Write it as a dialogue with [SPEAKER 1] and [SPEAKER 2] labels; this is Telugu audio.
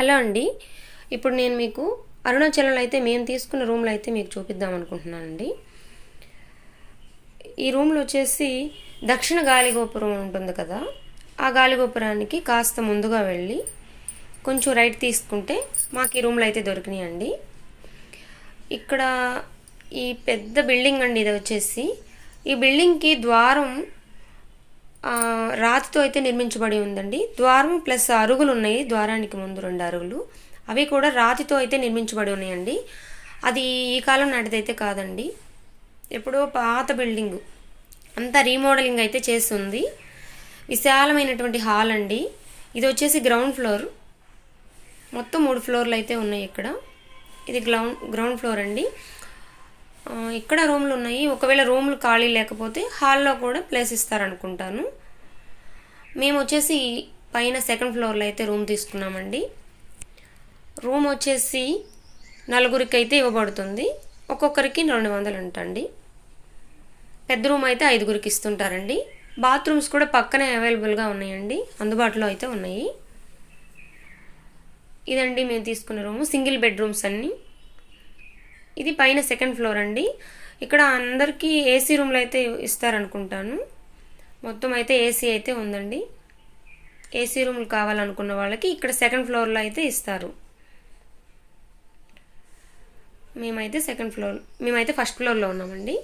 [SPEAKER 1] హలో అండి. ఇప్పుడు నేను మీకు అరుణాచలంలో అయితే మేము తీసుకున్న రూమ్లో అయితే మీకు చూపిద్దాం అనుకుంటున్నానండి. ఈ రూమ్లో వచ్చేసి దక్షిణ గాలిగోపురం ఉంటుంది కదా ఆ గాలిగోపురానికి కాస్త ముందుగా వెళ్ళి కొంచెం రైట్ తీసుకుంటే మాకు ఈ రూమ్లో అయితే దొరికినాయండి. ఇక్కడ ఈ పెద్ద బిల్డింగ్ అండి ఇది వచ్చేసి. ఈ బిల్డింగ్కి ద్వారం రాతితో అయితే నిర్మించబడి ఉందండి. ద్వారం ప్లస్ అరుగులు ఉన్నాయి ద్వారానికి ముందు రెండు అరుగులు. అవి కూడా రాతితో అయితే నిర్మించబడి ఉన్నాయండి. అది ఈ కాలం నాటిదైతే కాదండి. ఎప్పుడో పాత బిల్డింగ్. అంతా రీమోడలింగ్ అయితే చేస్తుంది. విశాలమైనటువంటి హాల్ అండి. ఇది వచ్చేసి గ్రౌండ్ ఫ్లోర్. మొత్తం మూడు ఫ్లోర్లు అయితే ఉన్నాయి ఇక్కడ. ఇది గ్రౌండ్ గ్రౌండ్ ఫ్లోర్ అండి. ఇక్కడ రూమ్లు ఉన్నాయి. ఒకవేళ రూమ్లు ఖాళీ లేకపోతే హాల్లో కూడా ప్లేస్ ఇస్తారనుకుంటాను. మేము వచ్చేసి పైన సెకండ్ ఫ్లోర్లో అయితే రూమ్ తీసుకున్నామండి. రూమ్ వచ్చేసి నలుగురికి అయితే ఇవ్వబడుతుంది. ఒక్కొక్కరికి రెండు వందలు అంటండి. పెద్ద రూమ్ అయితే ఐదుగురికి ఇస్తుంటారండి. బాత్రూమ్స్ కూడా పక్కనే అవైలబుల్గా ఉన్నాయండి. అందుబాటులో అయితే ఉన్నాయి. ఇదండి మేము తీసుకున్న రూము. సింగిల్ బెడ్రూమ్స్ అన్నీ. ఇది పైన సెకండ్ ఫ్లోర్ అండి. ఇక్కడ అందరికీ ఏసీ రూమ్లు అయితే ఇస్తారనుకుంటాను. మొత్తం అయితే ఏసీ అయితే ఉందండి. ఏసీ రూమ్లు కావాలనుకున్న వాళ్ళకి ఇక్కడ సెకండ్ ఫ్లోర్లో అయితే ఇస్తారు. మేమైతే సెకండ్ ఫ్లోర్ మేమైతే ఫస్ట్ ఫ్లోర్లో ఉన్నామండి.